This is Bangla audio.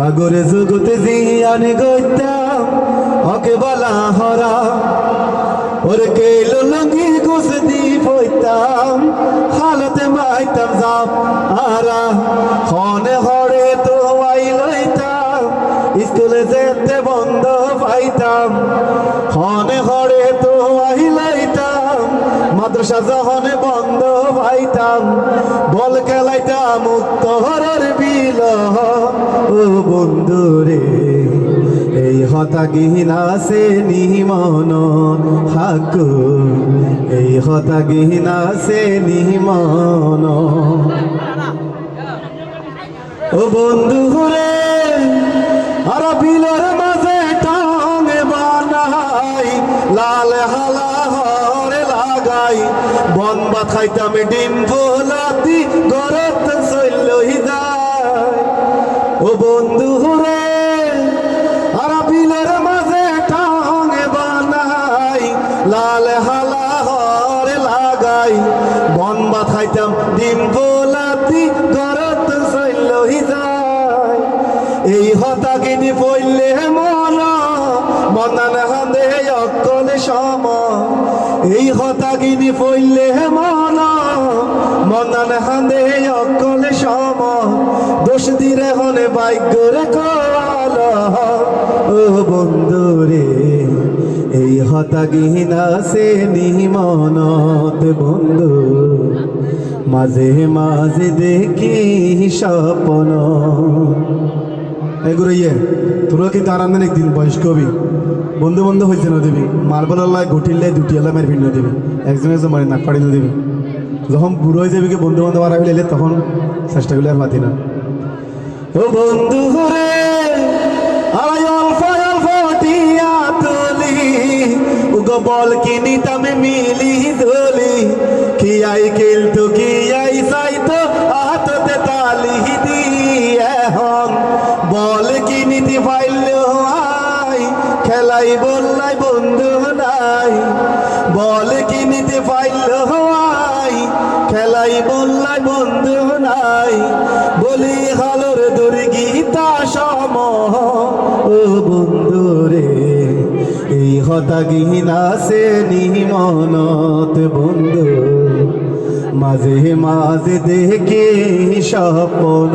আগরে জগতে জিয়ান গইতাম ওকে বলা হরা। ওরে কেলো লঙ্গি ঘুষ দি পইতাম হালতে মাইতাম যাম আরা। হনে হরে তো আই লইতাম, স্কুলে যেতে বন্ধ পাইতাম। হনে হরে তো আই লইতাম, মাদ্রাসা যখন বন্ধ পাইতাম, বল খেলাইতাম উত্তরের বন্ধুরে এই হতা গিহিনা সে নিমন হাক এই হতা গিহিনা সে নিমন ও বন্ধু রে আর বিলের মাঝে টাঙে বানাই, লাল হালা হরে লাগাই। বন বাথাইতাম ডিম ভোলাতি গরত বাথাইতাম ডিম ভোলাতি গরত চলই যায়। এই হতাগিনি পড়লে মন, মনান হান্দে অকল সম। এই হতাগিনি পড়লে মন, মনান হান্দে অকল সম। দোষ দিরে হনে বাইগরে কল ও বন্ধুরে, এই হতাগিনা সে নিমনত বন্ধু। মাঝে মাঝে দেখি স্বপ্ন। এগুলো ইয়ে তোরা কিন্তু আরাম একদিন বয়স কবি বন্ধু বন্ধু হয়েছে না দিবি। মার্বল আল্লাহ ঘটিলে দুটি আল্লাহ মেরে ভিন্ন দিবি। একজন একজন মারি নাক পাড়ি যখন বুড়ো হয়ে যাবি বন্ধু বান্ধব আর এলে তখন চেষ্টা করলে আর মাতি না। ও বন্ধু রে অল্প টিয়া বল কিনি তামে মিলি ধলি কি আই কিন্তু কি বললাই বন্ধু নাই। বল কিনিতে পাইল আই খেলাই বললাই বন্ধু নাই। বলি, হালোর দুর্গীতা সম। ও বন্ধু রে, এই হতাগিনা সে নিমনত বন্ধু। মাঝে মাঝে দেখে স্বপ্ন।